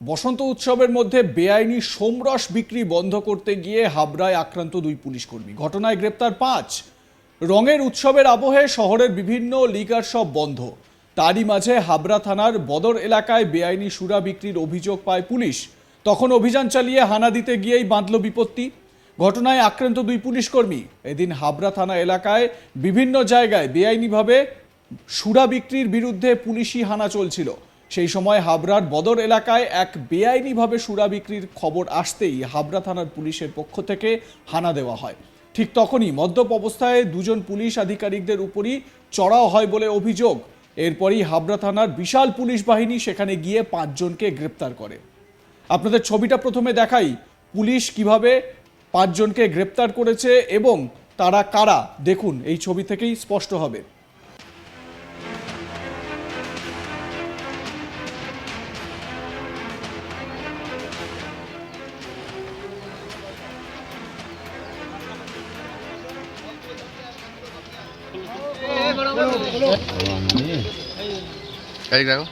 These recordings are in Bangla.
বসন্ত উৎসবের মধ্যে বেআইনি সোমরস বিক্রি বন্ধ করতে গিয়ে হাবড়ায় আক্রান্ত দুই পুলিশ কর্মী। ঘটনায় গ্রেপ্তার পাঁচ। রঙের উৎসবের আবহে শহরের বিভিন্ন লিগার সব বন্ধ। তারই মাঝে হাবড়া থানার বদর এলাকায় বেআইনি সুরা বিক্রির অভিযোগ পায় পুলিশ। তখন অভিযান চালিয়ে হানা দিতে গিয়েই বাঁধল বিপত্তি। ঘটনায় আক্রান্ত দুই পুলিশ কর্মী। এদিন হাবড়া থানা এলাকায় বিভিন্ন জায়গায় বেআইনিভাবে সুরা বিক্রির বিরুদ্ধে পুলিশি হানা চলছিল। সেই সময় হাবড়ার বদর এলাকায় এক বেআইনিভাবে সুরা বিক্রির খবর আসতেই হাবড়া থানার পুলিশের পক্ষ থেকে হানা দেওয়া হয়। ঠিক তখনই মদ্যপ অবস্থায় দুজন পুলিশ আধিকারিকদের উপরই চড়াও হয় বলে অভিযোগ। এরপরই হাবড়া থানার বিশাল পুলিশ বাহিনী সেখানে গিয়ে পাঁচজনকে গ্রেপ্তার করে। আপনাদের ছবিটা প্রথমে দেখাই। পুলিশ কীভাবে পাঁচজনকে গ্রেপ্তার করেছে এবং তারা কারা? দেখুন, এই ছবি থেকেই স্পষ্ট হবে। দেখো।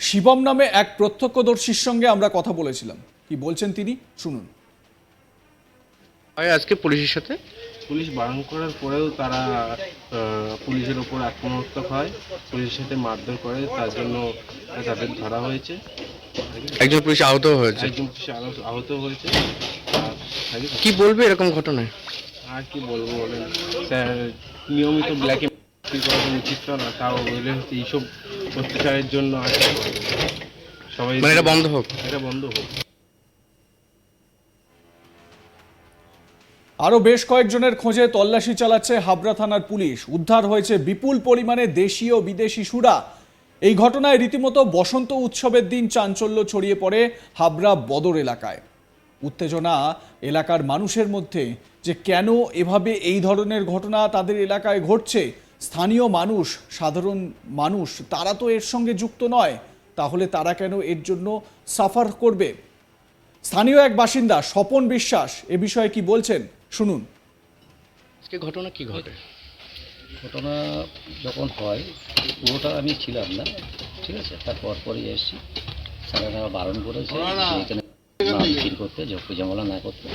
শিবম নামে এক প্রত্যক্ষদর্শীর সঙ্গে আমরা কথা বলেছিলাম। কি বলছেন তিনি? শুনুন। আজকে পুলিশের সাথে পুলিশ বারণ করার পরেও তারা পুলিশের ওপর আক্রমণাত্মক হয়। পুলিশের সাথে মারধর করে তার জন্য তাদের ধরা হয়েছে। একজন পুলিশ আহত হয়েছে? একজন পুলিশ আহত হয়েছে। কি বলবে এরকম ঘটনায়? আর কি বলব বলেন? স্যার নিয়মিত ব্ল্যাকে করা উচিত না তাও বলে হচ্ছে এইসব অত্যাচারের জন্য আর সবাই মানে এটা বন্ধ হোক? এটা বন্ধ হোক। আরও বেশ কয়েকজনের খোঁজে তল্লাশি চালাচ্ছে হাবড়া থানার পুলিশ। উদ্ধার হয়েছে বিপুল পরিমাণে দেশীয় বিদেশি সুরা। এই ঘটনায় রীতিমতো বসন্ত উৎসবের দিন চাঞ্চল্য ছড়িয়ে পড়ে হাবড়া বদর এলাকায়। উত্তেজনা এলাকার মানুষের মধ্যে যে কেন এভাবে এই ধরনের ঘটনা তাদের এলাকায় ঘটছে, স্থানীয় মানুষ, সাধারণ মানুষ, তারা তো এর সঙ্গে যুক্ত নয়, তাহলে তারা কেন এর জন্য সাফার করবে? স্থানীয় এক বাসিন্দা স্বপন বিশ্বাস এ বিষয়ে কি বলছেন? শুনুন। আজকে ঘটনা কি ঘটে? ঘটনা যখন হয় পুরোটা আমি ছিলাম না ঠিক আছে? তারপর পরই এসেছি। স্যারেরা বারণ করেছে এখানে মিছিল করতে ঝক্কি ঝামেলা না করতে।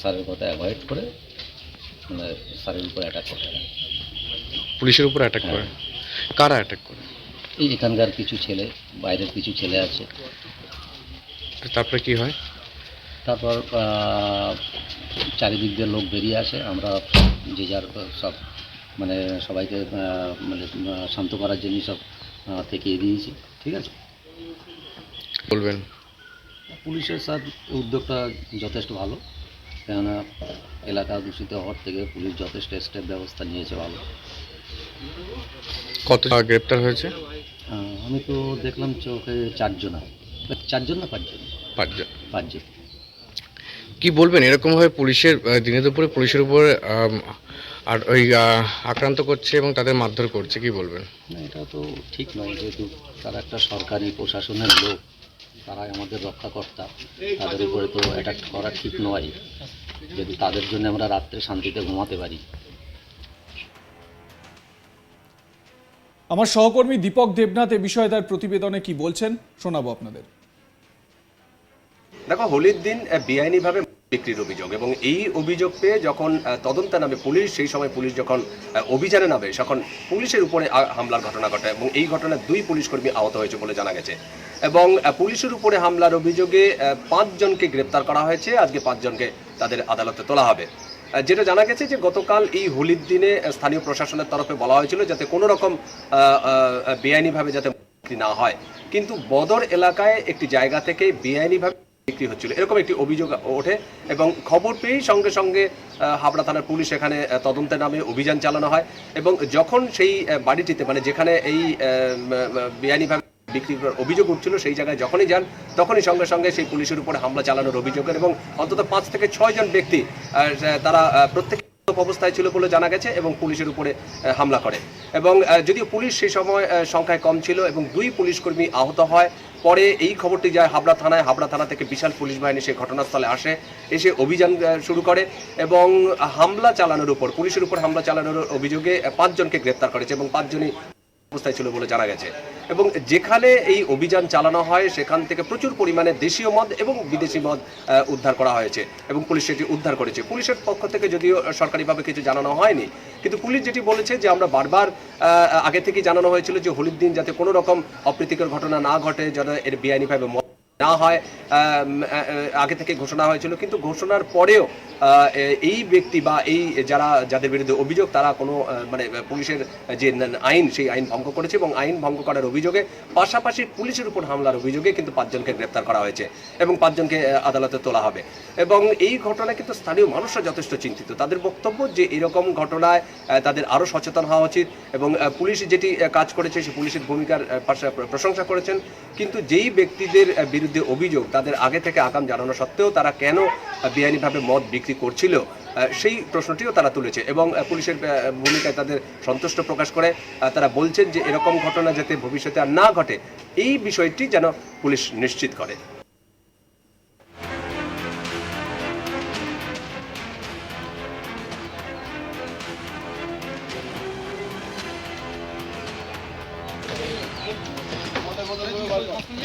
স্যারের কথা অ্যাভয়েড করে মানে স্যারের উপর অ্যাটাক করে। পুলিশের উপর অ্যাটাক করে? কারা অ্যাটাক করে? এই এখানকার কিছু ছেলে বাইরের কিছু ছেলে আছে। তারপরে কি হয়? তারপর চারিদিক দিয়ে লোক বেরিয়ে আসে। আমরা যে যার সব মানে সবাইকে মানে শান্ত করার জন্য সব থেকে দিয়েছি ঠিক আছে? বলবেন। পুলিশের সাথ উদ্যোগটা যথেষ্ট ভালো। কেননা এলাকা দূষিত হওয়ার থেকে পুলিশ যথেষ্ট স্টেপ ব্যবস্থা নিয়েছে ভালো। কত গ্রেপ্তার হয়েছে? আমি তো দেখলাম চোখে চারজন চারজন না পাঁচজন? পাঁচজন। পাঁচজন। কি বলবেন? এরকম ভাবে পুলিশের দিনে দুপুরে পুলিশের উপর আর ওই আক্রান্ত করছে এবং তাদের মারধর করছে কি বলবেন? না এটা তো ঠিক নয় যেহেতু তারা একটা সরকারি প্রশাসনের লোক তারাই আমাদের রক্ষাকর্তা তাদের উপরে তো অ্যাটাক করা ঠিক নয়। যদি তাদের জন্য আমরা রাত্রে শান্তিতে ঘুমাতে পারি। আমার সহকর্মী দীপক দেবনাথ এ বিষয়ে তার প্রতিবেদনে কি বলছেন শোনাবো আপনাদের। দেখো, হোলির দিন বেআইনিভাবে বিক্রির অভিযোগ এবং এই অভিযোগ পেয়ে যখন তদন্তে নামে পুলিশ, সেই সময় পুলিশ যখন অভিযানে নামে, তখন পুলিশের উপরে হামলার ঘটনা ঘটে এবং এই ঘটনায় দুই পুলিশ কর্মী আহত হয়েছে বলে জানা গেছে। এবং পুলিশের উপরে হামলার অভিযোগে পাঁচজনকে গ্রেপ্তার করা হয়েছে, আজকে পাঁচজনকে তাদের আদালতে তোলা হবে। যেটা জানা গেছে যে গতকাল এই হোলির দিনে স্থানীয় প্রশাসনের তরফে বলা হয়েছিল যাতে কোনো রকম বেআইনিভাবে যাতে বিক্রি না হয়। কিন্তু বদর এলাকায় একটি জায়গা থেকে বেআইনিভাবে বিক্রি হচ্ছিল। এরকম একটি অভিযোগ ওঠে এবং খবর পেয়েই সঙ্গে সঙ্গে হাবড়া থানার পুলিশ এখানে তদন্তে নামে অভিযান চালানো হয় এবং যখন সেই বাড়িটিতে মানে যেখানে এই বেআইনিভাবে বিক্রি করার অভিযোগ উঠছিল সেই জায়গায় যখনই যান, তখনই সঙ্গে সঙ্গে সেই পুলিশের উপরে হামলা চালানোর অভিযোগের এবং অন্তত পাঁচ থেকে ছয় জন ব্যক্তি তারা প্রত্যেক অবস্থায় ছিল বলে জানা গেছে এবং পুলিশের উপরে হামলা করে। এবং যদিও পুলিশ সেই সময় সংখ্যায় কম ছিল এবং দুই পুলিশ কর্মী আহত হয় পরে এই খবরটি যায় হাবড়া থানায়। হাবড়া থানা থেকে বিশাল পুলিশ বাহিনী সেই ঘটনাস্থলে আসে, এসে অভিযান শুরু করে এবং হামলা চালানোর উপর, পুলিশের উপর হামলা চালানোর অভিযোগে পাঁচজনকে গ্রেপ্তার করেছে এবং পাঁচজনই অবস্থায় ছিল বলে জানা গেছে। এবং যেখানে এই অভিযান চালানো হয়, সেখান থেকে প্রচুর পরিমাণে দেশীয় মদ এবং বিদেশি মদ উদ্ধার করা হয়েছে এবং পুলিশ সেটি উদ্ধার করেছে। পুলিশের পক্ষ থেকে যদিও সরকারিভাবে কিছু জানানো হয়নি, কিন্তু পুলিশ যেটি বলেছে যে আমরা বারবার আগে থেকে জানানো হয়েছিল যে হোলির দিন যাতে কোনো রকম অপ্রীতিকর ঘটনা না ঘটে, যেন এর বেআইনিভাবে না হয় আগে থেকে ঘোষণা হয়েছিল কিন্তু ঘোষণার পরেও এই ব্যক্তি বা এই যারা যাদের বিরুদ্ধে অভিযোগ তারা কোনো মানে পুলিশের যে আইন সেই আইন ভঙ্গ করেছে এবং আইন ভঙ্গ করার অভিযোগে পাশাপাশি পুলিশের উপর হামলার অভিযোগে কিন্তু পাঁচজনকে গ্রেপ্তার করা হয়েছে এবং পাঁচজনকে আদালতে তোলা হবে। এবং এই ঘটনায় কিন্তু স্থানীয় মানুষরা যথেষ্ট চিন্তিত। তাদের বক্তব্য যে এরকম ঘটনায় তাদের আরও সচেতন হওয়া উচিত এবং পুলিশ যেটি কাজ করেছে সেই পুলিশের ভূমিকার প্রশংসা করেছেন। কিন্তু যেই ব্যক্তিদের আহ, বিরুদ্ধে অভিযোগ তাদের আগে থেকে আগাম জানানো সত্ত্বেও তারা কেন বেআইনিভাবে মদ বিক্রি করছিল? সেই প্রশ্নটিও তারা তুলেছে এবং পুলিশের ভূমিকায় তাদের সন্তুষ্ট প্রকাশ করে তারা বলছেন যে এরকম ঘটনা যাতে ভবিষ্যতে আর না ঘটে, এই বিষয়টি যেন পুলিশ নিশ্চিত করে।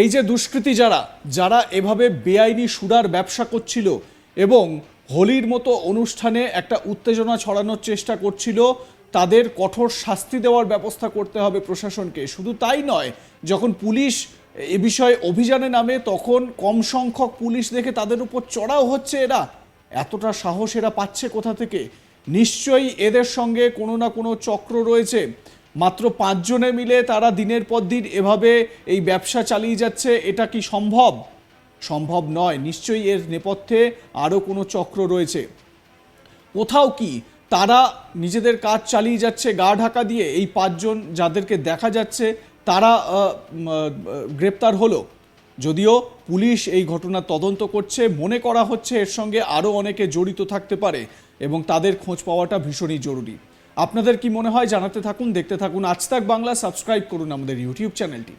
এই যে দুষ্কৃতী যারা যারা এভাবে বেআইনি সুরার ব্যবসা করছিল এবং হোলির মতো অনুষ্ঠানে একটা উত্তেজনা ছড়ানোর চেষ্টা করছিল, তাদের কঠোর শাস্তি দেওয়ার ব্যবস্থা করতে হবে প্রশাসনকে। শুধু তাই নয়, যখন পুলিশ এ বিষয়ে অভিযানে নামে, তখন কম সংখ্যক পুলিশ দেখে তাদের উপর চড়াও হচ্ছে এরা। এতটা সাহস এরা পাচ্ছে কোথা থেকে? নিশ্চয়ই এদের সঙ্গে কোনো না কোনো চক্র রয়েছে। মাত্র পাঁচজনে মিলে তারা দিনের পর দিন এভাবে এই ব্যবসা চালিয়ে যাচ্ছে, এটা কি সম্ভব? সম্ভব নয়, নিশ্চয়ই এর নেপথ্যে আরও কোনো চক্র রয়েছে। কোথাও কি তারা নিজেদের কাজ চালিয়ে যাচ্ছে, গা ঢাকা দিয়ে এই পাঁচজন যাদেরকে দেখা যাচ্ছে, তারা গ্রেপ্তার হলো? যদিও পুলিশ এই ঘটনা তদন্ত করছে, মনে করা হচ্ছে এর সঙ্গে আরও অনেকে জড়িত থাকতে পারে এবং তাদের খোঁজ পাওয়াটা ভীষণই জরুরি। আপনাদের কি মনে হয় জানাতে থাকুন, দেখতে থাকুন। আজ তাক বাংলা, সাবস্ক্রাইব করুন আমাদের ইউটিউব চ্যানেলটি।